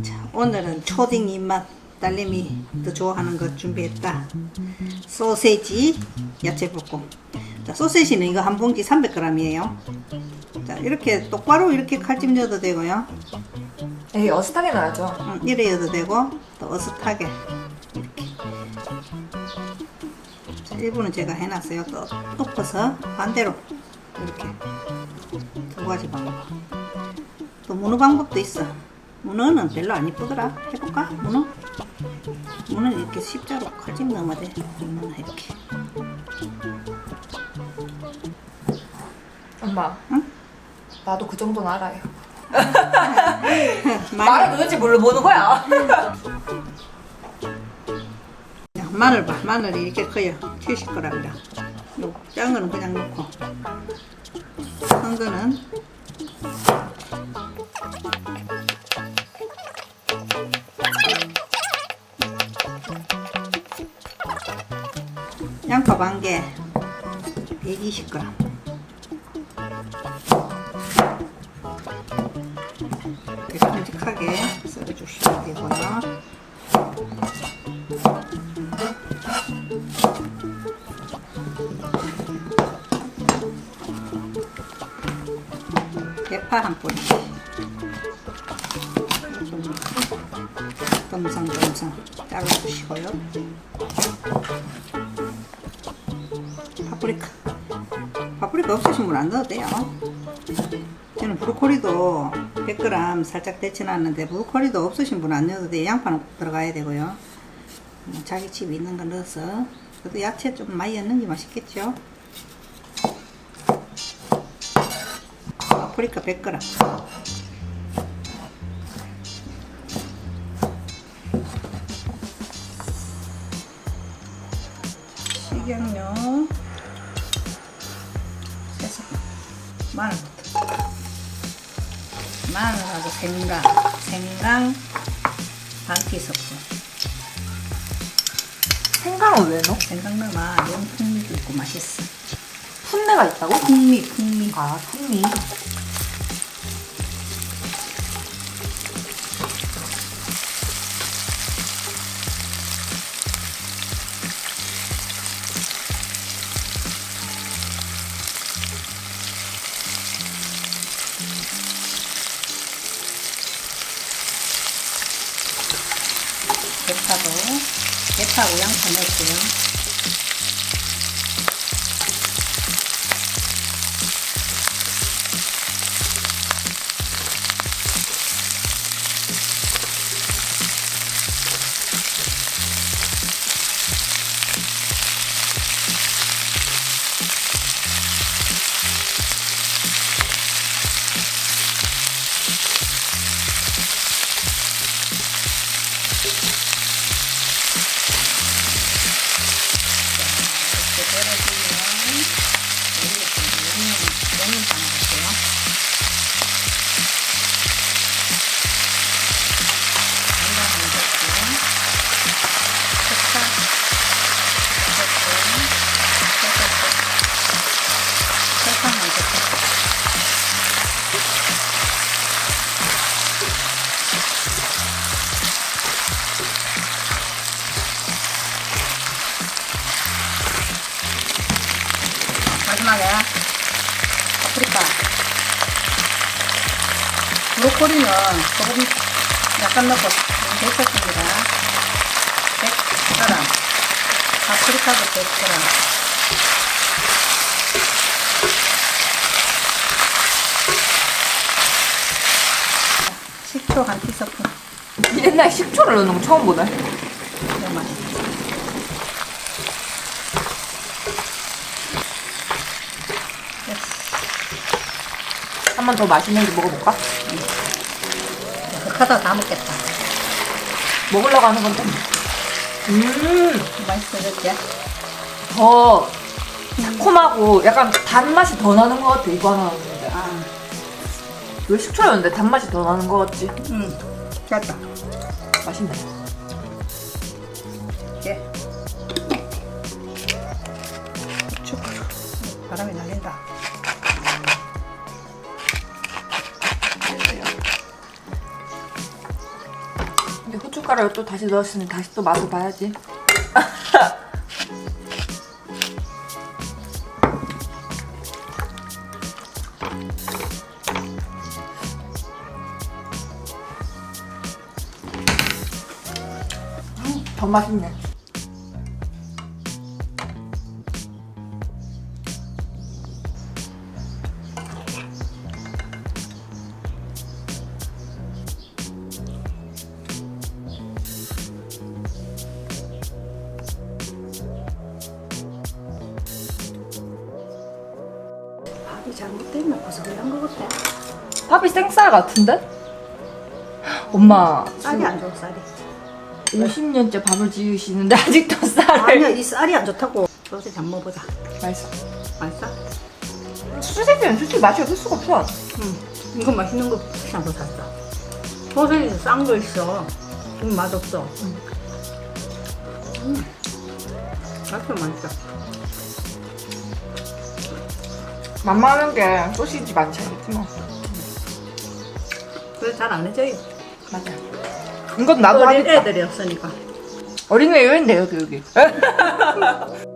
자, 오늘은 초딩 입맛 딸내미 더 좋아하는 것 준비했다. 소세지, 야채볶음. 자, 소세지는 이거 한 봉지 300g이에요. 자, 이렇게 똑바로 이렇게 칼집 넣어도 되고요. 에이 어슷하게 나야죠. 음, 이래 넣어도 되고 또 어슷하게 이렇게. 자, 일부는 제가 해놨어요. 또 덮어서 반대로 이렇게 두 가지 방법. 또 문어 방법도 있어. 문어는 별로 안 이쁘더라. 해볼까? 문어? 문어는 이렇게 십자로 칼집 넣으면 돼. 문어는 이렇게. 엄마. 응? 나도 그 정도는 알아요. 마늘, 말을 도대체 뭘로 보는 거야? 야, 마늘 봐. 마늘이 이렇게 커요. 70g이라. 요 작은 거는 그냥 넣고. 큰 거는 양파 반개 120g. 이렇게 큼직하게 썰어주시면 되고요. 대파 한 뿌리. 덤성덤성 잘라주시고요. 파프리카. 파프리카 없으신 분안 넣어도 돼요. 저는 브로콜리도 100g 살짝 데쳐놨는데 브로콜리도 없으신 분 안 넣어도 돼요. 양파는 꼭 들어가야 되고요. 뭐 자기 집에 있는 거 넣어서 그래도 야채 좀 많이 넣는 게 맛있겠죠. 파프리카 100g. 식용유 마늘부터 마늘하고 생강 생강 반 티스푼 생강은 왜 넣어? 생강 넣으면 연풍미도 있고 맛있어 풋내가 있다고? 풍미 풍미 아 풍미. 대파도 대파하고 양파 넣을게요 마지막에 파프리카. 브로콜리는 조금 약간 넣고 데쳤습니다. 100g 파프리카도 100g 식초 한 티스푼. 옛날 식초를 넣는 거 처음 보네. 너무 맛있어 한 번 더 맛있는지 먹어볼까? 하다 다 먹겠다 먹으려고 하는 건데. 음, 맛있어 그치? 더 새콤하고 약간 단맛이 더 나는 것 같아, 이거 하나 넣는데. 아, 왜 식초였는데 단맛이 더 나는 것 같지? 응 됐다 맛있네. 예. 이제 후춧가루를 또 다시 넣었으니 다시 또 맛을 봐야지. 음, 더 맛있네. 밥이 잘못됐나 고소한 것 같아. 밥이 생쌀 같은데? 엄마 쌀이 안 좋아 쌀이. 50년째 밥을 지으시는데 아직도 쌀을 아니야 이 쌀이 안 좋다고. 소세지 한 먹어보자. 맛있어 맛있어? 수제비는 솔직히 맛이 없을 수가 없어 응. 이거 맛있는 거거 샀어. 소세지 싼 거 있어. 음, 맛없어. 음. 음. 맛있어 맛있어. 만만한 게 소시지 않겠지 뭐 그래 잘안 해져요. 맞아 이건 나도 어린 하겠다 애들이 없으니까. 어린애 여인데 여기 여기